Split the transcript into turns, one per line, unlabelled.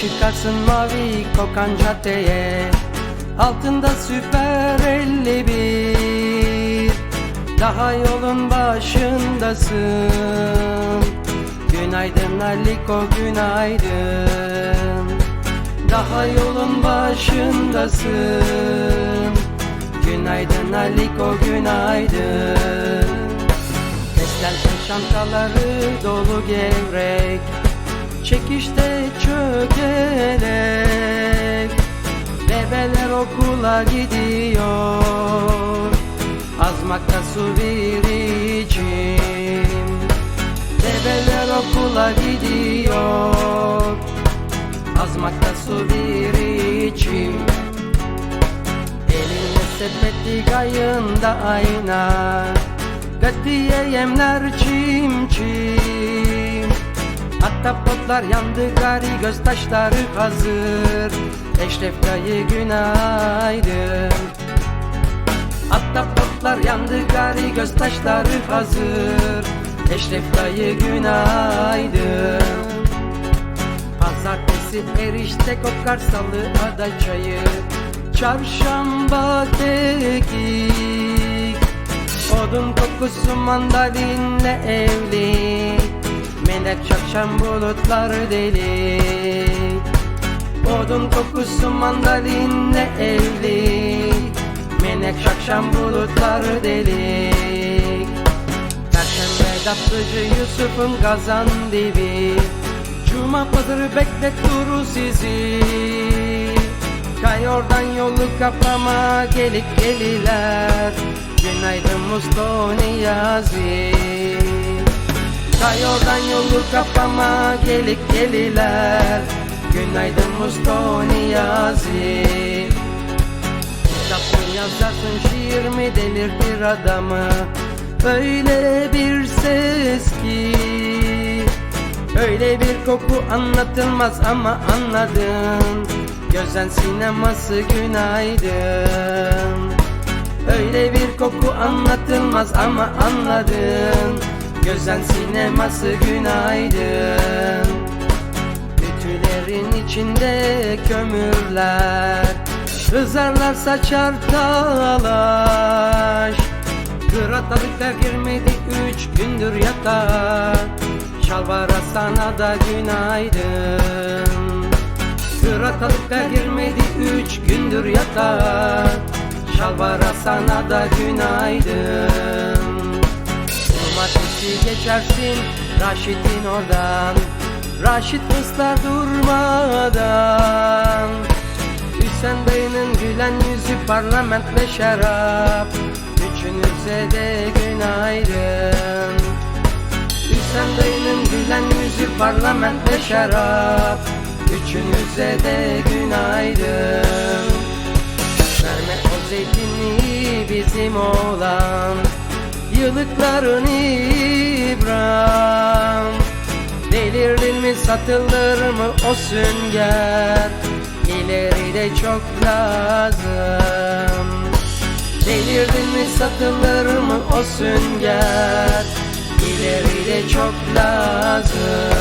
çıkarsın mavi kokan caddeye. Altında süper 51 Daha yolun başındasın. Günaydın Aliko günaydın. Daha yolun başındasın. Günaydın Aliko günaydın. Beslerken çantaları dolu gevrek Çekişte çökelek Bebeler okula gidiyor. Azmakta su biricim. Bebeler okula gidiyor. Azmakta su biricim. Elinde sepeti gayında ayna. Gatiye yemler çim çim Ahtapotlar yandı gari göz taşları hazır. Eşref dayı günaydın. Ahtapotlar yandı gari göz taşları hazır. Eşref dayı günaydın. Pazartesi erişte kokar salı ada çayı. Çarşamba kekik. Odun kokusu mandalinle evli Melek çakşam bulutlar deli. Odun kokusu mandalinle evli. Melek çakşam bulutlar deli. Perşembe tatlıcı Yusuf'un kazan dibi. Cuma pazarı beklet duru sizi. Kay oradan yolu kapama gelik geliler. Günaydın Musto Niyazi Kay oradan yolu kapama gelik geliler. Günaydın Musto Niyazi. Kitap mı yazarsın şiir mi delirtir adamı Öyle bir ses ki. Öyle bir koku anlatılmaz ama anladın. Gözden sineması günaydın. Öyle bir koku anlatılmaz ama anladın Gözden sineması günaydın. Ütülerin içinde kömürler. Hızarlar saçar talaş Kıratalıklar girmedi üç gündür yatağa Şalvara sana da günaydın. Kıratalıklar girmedi üç gündür yatağa Şalvara sana da günaydın Domatesi geçersin Raşit'in oradan. Raşit ıslar durmadan. Hüsen dayının gülen yüzü parlament ve şarap Üçünüze de günaydın. Hüsen dayının gülen yüzü parlament ve şarap Üçünüze de günaydın. Verme o zeytinliği bizim olan Yıllıkların İbrahim Satılır mı o sünger? İleride çok lazım. Delirdin mi satılır mı o sünger? İleride çok lazım